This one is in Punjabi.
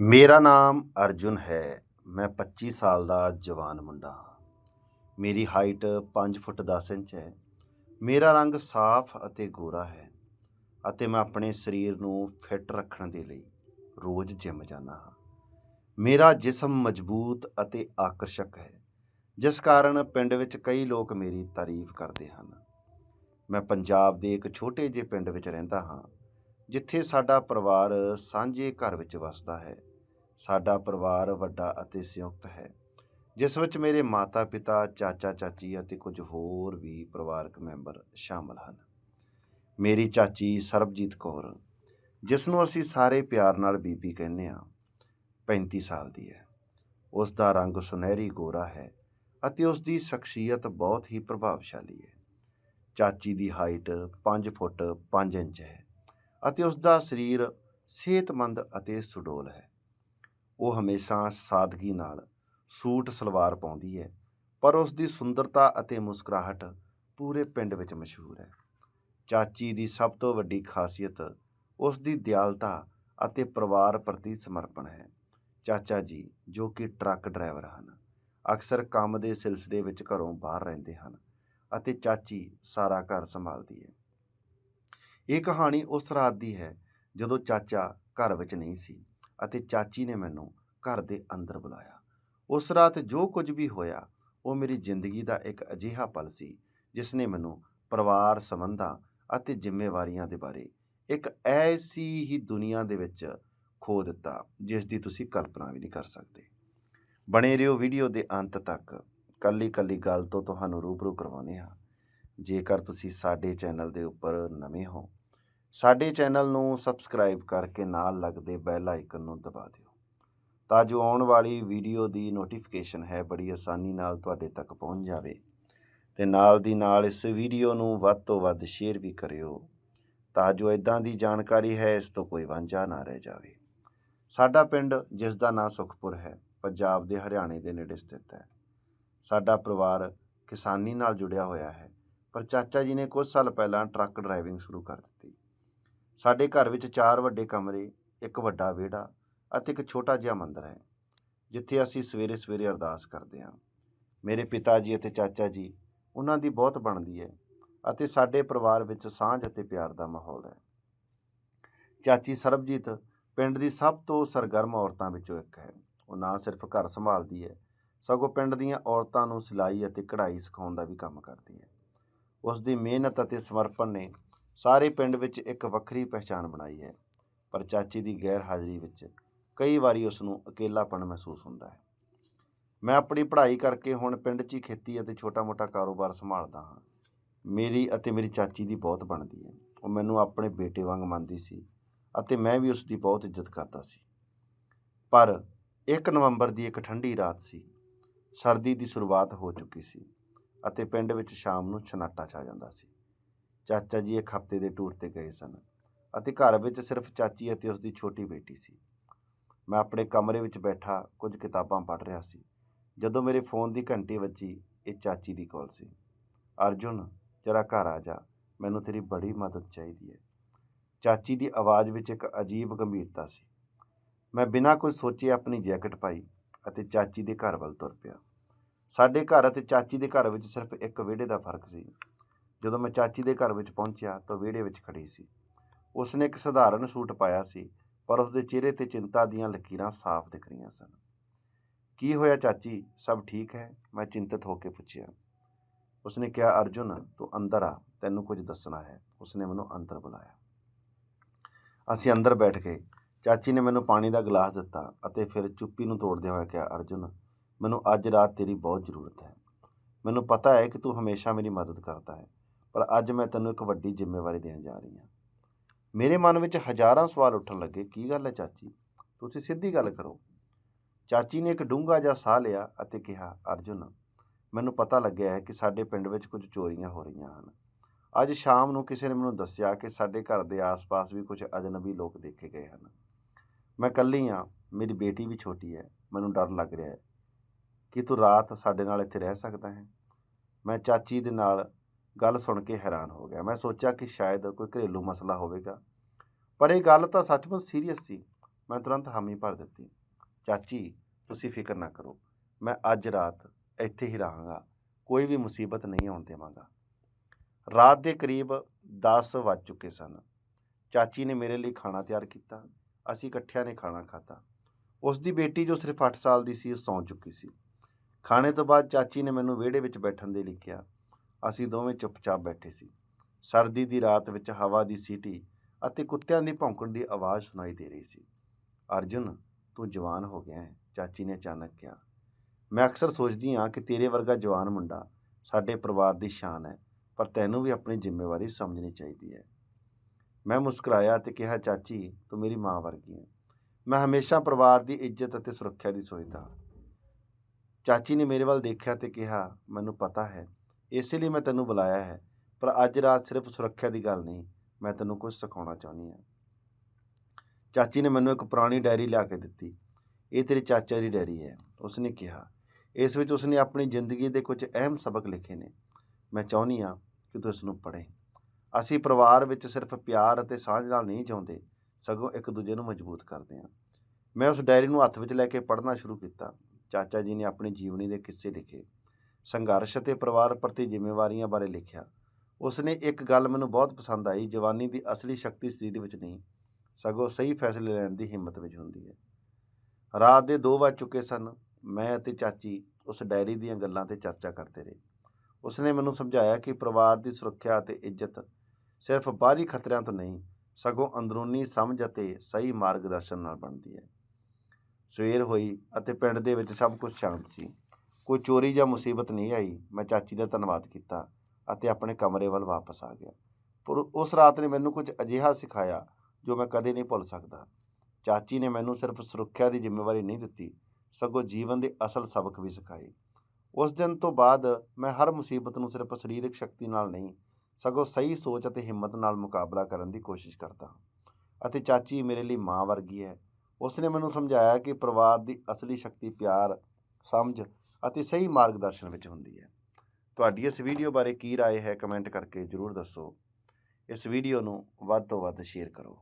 ਮੇਰਾ ਨਾਮ ਅਰਜੁਨ ਹੈ। ਮੈਂ 25 ਸਾਲ ਦਾ ਜਵਾਨ ਮੁੰਡਾ ਹਾਂ। ਮੇਰੀ ਹਾਈਟ 5 ਫੁੱਟ 10 ਇੰਚ ਹੈ। ਮੇਰਾ ਰੰਗ ਸਾਫ਼ ਅਤੇ ਗੋਰਾ ਹੈ ਅਤੇ ਮੈਂ ਆਪਣੇ ਸਰੀਰ ਨੂੰ ਫਿੱਟ ਰੱਖਣ ਦੇ ਲਈ ਰੋਜ਼ ਜਿਮ ਜਾਂਦਾ ਹਾਂ। ਮੇਰਾ ਜਿਸਮ ਮਜ਼ਬੂਤ ਅਤੇ ਆਕਰਸ਼ਕ ਹੈ, ਜਿਸ ਕਾਰਨ ਪਿੰਡ ਵਿੱਚ ਕਈ ਲੋਕ ਮੇਰੀ ਤਾਰੀਫ ਕਰਦੇ ਹਨ। ਮੈਂ ਪੰਜਾਬ ਦੇ ਇੱਕ ਛੋਟੇ ਜਿਹੇ ਪਿੰਡ ਵਿੱਚ ਰਹਿੰਦਾ ਹਾਂ। ਜਿੱਥੇ ਸਾਡਾ ਪਰਿਵਾਰ ਸਾਂਝੇ ਘਰ ਵਿੱਚ ਵਸਦਾ ਹੈ, ਸਾਡਾ ਪਰਿਵਾਰ ਵੱਡਾ ਅਤੇ ਸੰਯੁਕਤ ਹੈ, ਜਿਸ ਵਿੱਚ ਮੇਰੇ ਮਾਤਾ-ਪਿਤਾ ਚਾਚਾ ਚਾਚੀ ਅਤੇ ਕੁਝ ਹੋਰ ਵੀ ਪਰਿਵਾਰਕ ਮੈਂਬਰ ਸ਼ਾਮਲ ਹਨ। ਮੇਰੀ ਚਾਚੀ ਸਰਬਜੀਤ ਕੌਰ, ਜਿਸ ਨੂੰ ਅਸੀਂ ਸਾਰੇ ਪਿਆਰ ਨਾਲ ਬੀਬੀ ਕਹਿੰਦੇ ਹਾਂ 35 ਸਾਲ ਦੀ ਹੈ। ਉਸ ਦਾ ਰੰਗ ਸੁਨਹਿਰੀ ਗੋਰਾ ਹੈ ਅਤੇ ਉਸ ਦੀ ਸ਼ਖਸੀਅਤ ਬਹੁਤ ਹੀ ਪ੍ਰਭਾਵਸ਼ਾਲੀ ਹੈ। ਚਾਚੀ ਦੀ ਹਾਈਟ 5 ਫੁੱਟ 5 ਇੰਚ ਹੈ ਅਤੇ ਉਸ ਦਾ ਸਰੀਰ ਸਿਹਤਮੰਦ ਅਤੇ ਸੁਡੋਲ ਹੈ। ਉਹ ਹਮੇਸ਼ਾ ਸਾਦਗੀ ਨਾਲ ਸੂਟ, ਸਲਵਾਰ ਪਾਉਂਦੀ ਹੈ, ਪਰ ਉਸ ਦੀ ਸੁੰਦਰਤਾ ਅਤੇ ਮੁਸਕਰਾਹਟ ਪੂਰੇ ਪਿੰਡ ਵਿੱਚ ਮਸ਼ਹੂਰ ਹੈ। ਚਾਚੀ ਦੀ ਸਭ ਤੋਂ ਵੱਡੀ ਖਾਸੀਅਤ ਉਸ ਦੀ ਦਿਆਲਤਾ ਅਤੇ ਪਰਿਵਾਰ ਪ੍ਰਤੀ ਸਮਰਪਣ ਹੈ। ਚਾਚਾ ਜੀ, ਜੋ ਕਿ ਟਰੱਕ ਡਰਾਈਵਰ ਹਨ, ਅਕਸਰ ਕੰਮ ਦੇ ਸਿਲਸਿਲੇ ਵਿੱਚ ਘਰੋਂ ਬਾਹਰ ਰਹਿੰਦੇ ਹਨ ਅਤੇ ਚਾਚੀ ਸਾਰਾ ਘਰ ਸੰਭਾਲਦੀ ਹੈ। ਇਹ ਕਹਾਣੀ ਉਸ ਰਾਤ ਦੀ ਹੈ ਜਦੋਂ ਚਾਚਾ ਘਰ ਵਿੱਚ ਨਹੀਂ ਸੀ ਅਤੇ ਚਾਚੀ ਨੇ ਮੈਨੂੰ ਘਰ ਦੇ ਅੰਦਰ ਬੁਲਾਇਆ। ਉਸ ਰਾਤ ਜੋ ਕੁਝ ਵੀ ਹੋਇਆ, ਉਹ ਮੇਰੀ ਜ਼ਿੰਦਗੀ ਦਾ ਇੱਕ ਅਜਿਹਾ ਪਲ ਸੀ ਜਿਸ ਨੇ ਮੈਨੂੰ ਪਰਿਵਾਰ ਸੰਬੰਧਾਂ ਅਤੇ ਜ਼ਿੰਮੇਵਾਰੀਆਂ ਦੇ ਬਾਰੇ ਇੱਕ ਐਸੀ ਹੀ ਦੁਨੀਆ ਦੇ ਵਿੱਚ ਖੋ ਦਿੱਤਾ ਜਿਸ ਦੀ ਤੁਸੀਂ ਕਲਪਨਾ ਵੀ ਨਹੀਂ ਕਰ ਸਕਦੇ। ਬਣੇ ਰਹੋ ਵੀਡੀਓ ਦੇ ਅੰਤ ਤੱਕ। ਕੱਲੀ ਕੱਲੀ ਗੱਲ ਤੋਂ ਤੁਹਾਨੂੰ ਰੂਬਰੂ ਕਰਵਾਉਂਦੇ ਹਾਂ। ਜੇਕਰ ਤੁਸੀਂ ਸਾਡੇ ਚੈਨਲ ਦੇ ਉੱਪਰ ਨਵੇਂ ਹੋ ਸਾਡੇ ਚੈਨਲ ਨੂੰ ਸਬਸਕ੍ਰਾਈਬ ਕਰਕੇ ਨਾਲ ਲੱਗਦੇ ਬੈਲ ਆਈਕਨ ਨੂੰ ਦਬਾ ਦਿਓ, ਤਾਂ ਜੋ ਆਉਣ ਵਾਲੀ ਵੀਡੀਓ ਦੀ ਨੋਟੀਫਿਕੇਸ਼ਨ ਹੈ ਬੜੀ ਆਸਾਨੀ ਨਾਲ ਤੁਹਾਡੇ ਤੱਕ ਪਹੁੰਚ ਜਾਵੇ ਤੇ ਨਾਲ ਦੀ ਨਾਲ ਇਸ ਵੀਡੀਓ ਨੂੰ ਵੱਧ ਤੋਂ ਵੱਧ ਸ਼ੇਅਰ ਵੀ ਕਰਿਓ, ਤਾਂ ਜੋ ਇਦਾਂ ਦੀ ਜਾਣਕਾਰੀ ਹੈ ਇਸ ਤੋਂ ਕੋਈ ਵਾਂਝਾ ਨਾ ਰਹਿ ਜਾਵੇ। ਸਾਡਾ ਪਿੰਡ ਜਿਸ ਦਾ ਨਾਂ ਸੁਖਪੁਰ ਹੈ, ਪੰਜਾਬ ਦੇ ਹਰਿਆਣੇ ਦੇ ਨੇੜੇ ਸਥਿਤ ਹੈ। ਸਾਡਾ ਪਰਿਵਾਰ ਕਿਸਾਨੀ ਨਾਲ ਜੁੜਿਆ ਹੋਇਆ ਹੈ, ਪਰ ਚਾਚਾ ਜੀ ਨੇ ਕੁਝ ਸਾਲ ਪਹਿਲਾਂ ਟਰੱਕ ਡਰਾਈਵਿੰਗ ਸ਼ੁਰੂ ਕਰ ਦਿੱਤੀ। ਸਾਡੇ ਘਰ ਵਿੱਚ ਚਾਰ ਵੱਡੇ ਕਮਰੇ, ਇੱਕ ਵੱਡਾ ਵਿਹੜਾ ਅਤੇ ਇੱਕ ਛੋਟਾ ਜਿਹਾ ਮੰਦਿਰ ਹੈ, ਜਿੱਥੇ ਅਸੀਂ ਸਵੇਰੇ ਸਵੇਰੇ ਅਰਦਾਸ ਕਰਦੇ ਹਾਂ। ਮੇਰੇ ਪਿਤਾ ਜੀ ਅਤੇ ਚਾਚਾ ਜੀ, ਉਹਨਾਂ ਦੀ ਬਹੁਤ ਬਣਦੀ ਹੈ ਅਤੇ ਸਾਡੇ ਪਰਿਵਾਰ ਵਿੱਚ ਸਾਂਝ ਅਤੇ ਪਿਆਰ ਦਾ ਮਾਹੌਲ ਹੈ। ਚਾਚੀ ਸਰਬਜੀਤ ਪਿੰਡ ਦੀ ਸਭ ਤੋਂ ਸਰਗਰਮ ਔਰਤਾਂ ਵਿੱਚੋਂ ਇੱਕ ਹੈ। ਉਹ ਨਾ ਸਿਰਫ ਘਰ ਸੰਭਾਲਦੀ ਹੈ, ਸਗੋਂ ਪਿੰਡ ਦੀਆਂ ਔਰਤਾਂ ਨੂੰ ਸਿਲਾਈ ਅਤੇ ਕਢਾਈ ਸਿਖਾਉਣ ਦਾ ਵੀ ਕੰਮ ਕਰਦੀ ਹੈ। ਉਸ ਦੀ ਮਿਹਨਤ ਅਤੇ ਸਮਰਪਣ ਨੇ ਸਾਰੇ ਪਿੰਡ ਵਿੱਚ ਇੱਕ ਵੱਖਰੀ ਪਹਿਚਾਣ ਬਣਾਈ ਹੈ, ਪਰ ਚਾਚੀ ਦੀ ਗੈਰ ਹਾਜ਼ਰੀ ਵਿੱਚ ਕਈ ਵਾਰੀ ਉਸ ਨੂੰ ਇਕੱਲਾਪਣ ਮਹਿਸੂਸ ਹੁੰਦਾ ਹੈ। ਮੈਂ ਆਪਣੀ ਪੜ੍ਹਾਈ ਕਰਕੇ ਹੁਣ ਪਿੰਡ 'ਚ ਹੀ ਖੇਤੀ ਅਤੇ ਛੋਟਾ-ਮੋਟਾ ਕਾਰੋਬਾਰ ਸੰਭਾਲਦਾ ਹਾਂ। ਮੇਰੀ ਅਤੇ ਮੇਰੀ ਚਾਚੀ ਦੀ ਬਹੁਤ ਬਣਦੀ ਹੈ। ਉਹ ਮੈਨੂੰ ਆਪਣੇ ਬੇਟੇ ਵਾਂਗ ਮੰਨਦੀ ਸੀ ਅਤੇ ਮੈਂ ਵੀ ਉਸ ਦੀ ਬਹੁਤ ਇੱਜ਼ਤ ਕਰਦਾ ਸੀ। ਪਰ 1 ਨਵੰਬਰ ਦੀ ਇੱਕ ਠੰਡੀ ਰਾਤ ਸੀ। ਸਰਦੀ ਦੀ ਸ਼ੁਰੂਆਤ ਹੋ ਚੁੱਕੀ ਸੀ ਅਤੇ ਪਿੰਡ ਵਿੱਚ ਸ਼ਾਮ ਨੂੰ ਛਨਾਟਾ ਛਾ ਜਾਂਦਾ ਸੀ। ਚਾਚਾ ਜੀ ਇੱਕ ਹਫ਼ਤੇ ਦੇ ਟੂਰ ਤੇ ਗਏ ਸਨ ਅਤੇ ਘਰ ਵਿੱਚ ਸਿਰਫ ਚਾਚੀ ਅਤੇ ਉਸ ਦੀ ਛੋਟੀ ਬੇਟੀ ਸੀ। ਮੈਂ ਆਪਣੇ ਕਮਰੇ ਵਿੱਚ ਬੈਠਾ ਕੁਝ ਕਿਤਾਬਾਂ ਪੜ੍ਹ ਰਿਹਾ ਸੀ। ਜਦੋਂ ਮੇਰੇ ਫੋਨ ਦੀ ਘੰਟੀ ਵੱਜੀ, ਇਹ ਚਾਚੀ ਦੀ ਕਾਲ ਸੀ। ਅਰਜੁਨ, ਜਰਾ ਘਰ ਆ ਜਾ, ਮੈਨੂੰ ਤੇਰੀ ਬੜੀ ਮਦਦ ਚਾਹੀਦੀ ਹੈ। ਚਾਚੀ ਦੀ ਆਵਾਜ਼ ਵਿੱਚ ਇੱਕ ਅਜੀਬ ਗੰਭੀਰਤਾ ਸੀ। ਮੈਂ ਬਿਨਾਂ ਕੁਝ ਸੋਚੇ ਆਪਣੀ ਜੈਕਟ ਪਾਈ ਅਤੇ ਚਾਚੀ ਦੇ ਘਰ ਵੱਲ ਤੁਰ ਪਿਆ। ਸਾਡੇ ਘਰ ਅਤੇ ਚਾਚੀ ਦੇ ਘਰ ਵਿੱਚ ਸਿਰਫ ਇੱਕ ਵਿਹੜੇ ਦਾ ਫ਼ਰਕ ਸੀ। ਜਦੋਂ ਮੈਂ ਚਾਚੀ ਦੇ ਘਰ ਵਿੱਚ ਪਹੁੰਚਿਆ ਤਾਂ ਵਿਹੜੇ ਵਿੱਚ ਖੜੀ ਸੀ। ਉਸਨੇ ਇੱਕ ਸਧਾਰਨ ਸੂਟ ਪਾਇਆ ਸੀ, ਪਰ ਉਸਦੇ ਚਿਹਰੇ ਤੇ ਚਿੰਤਾ ਦੀਆਂ ਲਕੀਰਾਂ ਸਾਫ਼ ਦਿਖ ਰਹੀਆਂ ਸਨ। ਕੀ ਹੋਇਆ ਚਾਚੀ? ਸਭ ਠੀਕ ਹੈ? ਮੈਂ ਚਿੰਤਤ ਹੋ ਕੇ ਪੁੱਛਿਆ। ਉਸਨੇ ਕਿਹਾ, ਅਰਜੁਨ, ਤੂੰ ਅੰਦਰ ਆ, ਤੈਨੂੰ ਕੁਝ ਦੱਸਣਾ ਹੈ। ਉਸਨੇ ਮੈਨੂੰ ਅੰਦਰ ਬੁਲਾਇਆ। ਅਸੀਂ ਅੰਦਰ ਬੈਠ ਗਏ। ਚਾਚੀ ਨੇ ਮੈਨੂੰ ਪਾਣੀ ਦਾ ਗਲਾਸ ਦਿੱਤਾ ਅਤੇ ਫਿਰ ਚੁੱਪੀ ਨੂੰ ਤੋੜਦੇ ਹੋਏ ਕਿਹਾ, ਅਰਜੁਨ, ਮੈਨੂੰ ਅੱਜ ਰਾਤ ਤੇਰੀ ਬਹੁਤ ਜ਼ਰੂਰਤ ਹੈ। ਮੈਨੂੰ ਪਤਾ ਹੈ ਕਿ ਤੂੰ ਹਮੇਸ਼ਾ ਮੇਰੀ ਮਦਦ ਕਰਦਾ ਹੈ। ਪਰ ਅੱਜ ਮੈਂ ਤੈਨੂੰ ਇੱਕ ਵੱਡੀ ਜ਼ਿੰਮੇਵਾਰੀ ਦੇਣ ਜਾ ਰਹੀ ਹਾਂ। ਮੇਰੇ ਮਨ ਵਿੱਚ ਹਜ਼ਾਰਾਂ ਸਵਾਲ ਉੱਠਣ ਲੱਗੇ, ਕੀ ਗੱਲ ਹੈ ਚਾਚੀ? ਤੁਸੀਂ ਸਿੱਧੀ ਗੱਲ ਕਰੋ। ਚਾਚੀ ਨੇ ਇੱਕ ਡੂੰਘਾ ਜਿਹਾ ਸਾਹ ਲਿਆ ਅਤੇ ਕਿਹਾ, ਅਰਜੁਨ, ਮੈਨੂੰ ਪਤਾ ਲੱਗਿਆ ਹੈ ਕਿ ਸਾਡੇ ਪਿੰਡ ਵਿੱਚ ਕੁਝ ਚੋਰੀਆਂ ਹੋ ਰਹੀਆਂ ਹਨ। ਅੱਜ ਸ਼ਾਮ ਨੂੰ ਕਿਸੇ ਨੇ ਮੈਨੂੰ ਦੱਸਿਆ ਕਿ ਸਾਡੇ ਘਰ ਦੇ ਆਸ-ਪਾਸ ਵੀ ਕੁਝ ਅਜਨਬੀ ਲੋਕ ਦੇਖੇ ਗਏ ਹਨ। ਮੈਂ ਇਕੱਲੀ ਹਾਂ, ਮੇਰੀ ਬੇਟੀ ਵੀ ਛੋਟੀ ਹੈ, ਮੈਨੂੰ ਡਰ ਲੱਗ ਰਿਹਾ ਹੈ। ਕਿ ਤੂੰ ਰਾਤ ਸਾਡੇ ਨਾਲ ਇੱਥੇ ਰਹਿ ਸਕਦਾ ਹੈ? ਮੈਂ ਚਾਚੀ ਦੇ ਨਾਲ ਗੱਲ ਸੁਣ ਕੇ ਹੈਰਾਨ ਹੋ ਗਿਆ। ਮੈਂ ਸੋਚਿਆ ਕਿ ਸ਼ਾਇਦ ਕੋਈ ਘਰੇਲੂ ਮਸਲਾ ਹੋਵੇਗਾ। ਪਰ ਇਹ ਗੱਲ ਤਾਂ ਸੱਚਮੁੱਚ ਸੀਰੀਅਸ ਸੀ। ਮੈਂ ਤੁਰੰਤ ਹਾਮੀ ਭਰ ਦਿੱਤੀ। ਚਾਚੀ, ਤੁਸੀਂ ਫਿਕਰ ਨਾ ਕਰੋ। ਮੈਂ ਅੱਜ ਰਾਤ ਇੱਥੇ ਹੀ ਰਹਾਂਗਾ। ਕੋਈ ਵੀ ਮੁਸੀਬਤ ਨਹੀਂ ਆਉਣ ਦੇਵਾਂਗਾ। ਰਾਤ ਦੇ ਕਰੀਬ 10 ਵੱਜ ਚੁੱਕੇ ਸਨ। ਚਾਚੀ ਨੇ ਮੇਰੇ ਲਈ ਖਾਣਾ ਤਿਆਰ ਕੀਤਾ। ਅਸੀਂ ਇਕੱਠਿਆਂ ਨੇ ਖਾਣਾ ਖਾਧਾ। ਉਸ ਦੀ ਬੇਟੀ, ਜੋ ਸਿਰਫ 8 ਸਾਲ ਦੀ ਸੀ, ਉਹ ਸੌਂ ਚੁੱਕੀ ਸੀ। ਖਾਣੇ ਤੋਂ ਬਾਅਦ ਚਾਚੀ ਨੇ ਮੈਨੂੰ ਵਿਹੜੇ ਵਿੱਚ ਬੈਠਣ ਦੇ ਲਈ ਕਿਹਾ ਅਸੀਂ ਦੋਵੇਂ ਚੁੱਪਚਾਪ ਬੈਠੇ ਸੀ। ਸਰਦੀ ਦੀ ਰਾਤ ਵਿੱਚ ਹਵਾ ਦੀ ਸੀਟੀ ਅਤੇ ਕੁੱਤਿਆਂ ਦੀ ਭੌਂਕਣ ਦੀ ਆਵਾਜ਼ ਸੁਣਾਈ ਦੇ ਰਹੀ ਸੀ। ਅਰਜੁਨ, ਤੂੰ ਜਵਾਨ ਹੋ ਗਿਆ ਹੈ, ਚਾਚੀ ਨੇ ਅਚਾਨਕ ਕਿਹਾ। ਮੈਂ ਅਕਸਰ ਸੋਚਦੀ ਹਾਂ ਕਿ ਤੇਰੇ ਵਰਗਾ ਜਵਾਨ ਮੁੰਡਾ ਸਾਡੇ ਪਰਿਵਾਰ ਦੀ ਸ਼ਾਨ ਹੈ, ਪਰ ਤੈਨੂੰ ਵੀ ਆਪਣੀ ਜ਼ਿੰਮੇਵਾਰੀ ਸਮਝਣੀ ਚਾਹੀਦੀ ਹੈ। ਮੈਂ ਮੁਸਕਰਾਇਆ ਤੇ ਕਿਹਾ, ਚਾਚੀ, ਤੂੰ ਮੇਰੀ ਮਾਂ ਵਰਗੀ ਹੈ। ਮੈਂ ਹਮੇਸ਼ਾ ਪਰਿਵਾਰ ਦੀ ਇੱਜ਼ਤ ਅਤੇ ਸੁਰੱਖਿਆ ਦੀ ਸੋਚਦਾ ਹਾਂ। ਚਾਚੀ ਨੇ ਮੇਰੇ ਵੱਲ ਦੇਖਿਆ ਤੇ ਕਿਹਾ, ਮੈਨੂੰ ਪਤਾ ਹੈ ਇਸੇ ਲਈ ਮੈਂ ਤੈਨੂੰ ਬੁਲਾਇਆ ਹੈ, ਪਰ ਅੱਜ ਰਾਤ ਸਿਰਫ ਸੁਰੱਖਿਆ ਦੀ ਗੱਲ ਨਹੀਂ, ਮੈਂ ਤੈਨੂੰ ਕੁਝ ਸਿਖਾਉਣਾ ਚਾਹੁੰਦੀ ਹਾਂ। ਚਾਚੀ ਨੇ ਮੈਨੂੰ ਇੱਕ ਪੁਰਾਣੀ ਡਾਇਰੀ ਲਿਆ ਕੇ ਦਿੱਤੀ। ਇਹ ਤੇਰੇ ਚਾਚਾ ਦੀ ਡਾਇਰੀ ਹੈ, ਉਸਨੇ ਕਿਹਾ। ਇਸ ਵਿੱਚ ਉਸਨੇ ਆਪਣੀ ਜ਼ਿੰਦਗੀ ਦੇ ਕੁਝ ਅਹਿਮ ਸਬਕ ਲਿਖੇ ਨੇ। ਮੈਂ ਚਾਹੁੰਦੀ ਹਾਂ ਕਿ ਤੂੰ ਇਸ ਨੂੰ ਪੜ੍ਹੇ। ਅਸੀਂ ਪਰਿਵਾਰ ਵਿੱਚ ਸਿਰਫ ਪਿਆਰ ਅਤੇ ਸਾਂਝ ਨਾਲ ਨਹੀਂ ਜਿਉਂਦੇ, ਸਗੋਂ ਇੱਕ ਦੂਜੇ ਨੂੰ ਮਜ਼ਬੂਤ ਕਰਦੇ ਹਾਂ। ਮੈਂ ਉਸ ਡਾਇਰੀ ਨੂੰ ਹੱਥ ਵਿੱਚ ਲੈ ਕੇ ਪੜ੍ਹਨਾ ਸ਼ੁਰੂ ਕੀਤਾ। ਚਾਚਾ ਜੀ ਨੇ ਆਪਣੀ ਜੀਵਨੀ ਦੇ ਕਿੱਸੇ ਲਿਖੇ। ਸੰਘਰਸ਼ ਅਤੇ ਪਰਿਵਾਰ ਪ੍ਰਤੀ ਜ਼ਿੰਮੇਵਾਰੀਆਂ ਬਾਰੇ ਲਿਖਿਆ। ਉਸਨੇ ਇੱਕ ਗੱਲ ਮੈਨੂੰ ਬਹੁਤ ਪਸੰਦ ਆਈ, ਜਵਾਨੀ ਦੀ ਅਸਲੀ ਸ਼ਕਤੀ ਸਰੀਰ ਵਿੱਚ ਨਹੀਂ, ਸਗੋਂ ਸਹੀ ਫੈਸਲੇ ਲੈਣ ਦੀ ਹਿੰਮਤ ਵਿੱਚ ਹੁੰਦੀ ਹੈ। ਰਾਤ ਦੇ 2 ਵੱਜ ਚੁੱਕੇ ਸਨ, ਮੈਂ ਅਤੇ ਚਾਚੀ ਉਸ ਡਾਇਰੀ ਦੀਆਂ ਗੱਲਾਂ ਤੇ ਚਰਚਾ ਕਰਦੇ ਰਹੇ। ਉਸਨੇ ਮੈਨੂੰ ਸਮਝਾਇਆ ਕਿ ਪਰਿਵਾਰ ਦੀ ਸੁਰੱਖਿਆ ਅਤੇ ਇੱਜ਼ਤ ਸਿਰਫ ਬਾਹਰੀ ਖਤਰਿਆਂ ਤੋਂ ਨਹੀਂ, ਸਗੋਂ ਅੰਦਰੂਨੀ ਸਮਝ ਅਤੇ ਸਹੀ ਮਾਰਗਦਰਸ਼ਨ ਨਾਲ ਬਣਦੀ ਹੈ। ਸਵੇਰ ਹੋਈ ਅਤੇ ਪਿੰਡ ਦੇ ਵਿੱਚ ਸਭ ਕੁਝ ਸ਼ਾਂਤ ਸੀ। ਕੋਈ ਚੋਰੀ ਜਾਂ ਮੁਸੀਬਤ ਨਹੀਂ ਆਈ। ਮੈਂ ਚਾਚੀ ਦਾ ਧੰਨਵਾਦ ਕੀਤਾ ਅਤੇ ਆਪਣੇ ਕਮਰੇ ਵੱਲ ਵਾਪਸ ਆ ਗਿਆ। ਪਰ ਉਸ ਰਾਤ ਨੇ ਮੈਨੂੰ ਕੁਝ ਅਜਿਹਾ ਸਿਖਾਇਆ ਜੋ ਮੈਂ ਕਦੇ ਨਹੀਂ ਭੁੱਲ ਸਕਦਾ। ਚਾਚੀ ਨੇ ਮੈਨੂੰ ਸਿਰਫ ਸੁਰੱਖਿਆ ਦੀ ਜ਼ਿੰਮੇਵਾਰੀ ਨਹੀਂ ਦਿੱਤੀ, ਸਗੋਂ ਜੀਵਨ ਦੇ ਅਸਲ ਸਬਕ ਵੀ ਸਿਖਾਏ। ਉਸ ਦਿਨ ਤੋਂ ਬਾਅਦ ਮੈਂ ਹਰ ਮੁਸੀਬਤ ਨੂੰ ਸਿਰਫ ਸਰੀਰਕ ਸ਼ਕਤੀ ਨਾਲ ਨਹੀਂ, ਸਗੋਂ ਸਹੀ ਸੋਚ ਅਤੇ ਹਿੰਮਤ ਨਾਲ ਮੁਕਾਬਲਾ ਕਰਨ ਦੀ ਕੋਸ਼ਿਸ਼ ਕਰਦਾ ਹਾਂ। ਅਤੇ ਚਾਚੀ ਮੇਰੇ ਲਈ ਮਾਂ ਵਰਗੀ ਹੈ। ਉਸ ਨੇ ਮੈਨੂੰ ਸਮਝਾਇਆ ਕਿ ਪਰਿਵਾਰ ਦੀ ਅਸਲੀ ਸ਼ਕਤੀ ਪਿਆਰ, ਸਮਝ ਅਤੇ ਸਹੀ ਮਾਰਗਦਰਸ਼ਨ ਵਿੱਚ ਹੁੰਦੀ ਹੈ ਤੁਹਾਡੀ ਇਸ ਵੀਡੀਓ ਬਾਰੇ ਕੀ رائے ਹੈ ਕਮੈਂਟ ਕਰਕੇ ਜ਼ਰੂਰ ਦੱਸੋ ਇਸ ਵੀਡੀਓ ਨੂੰ ਵੱਧ ਤੋਂ ਵੱਧ ਸ਼ੇਅਰ ਕਰੋ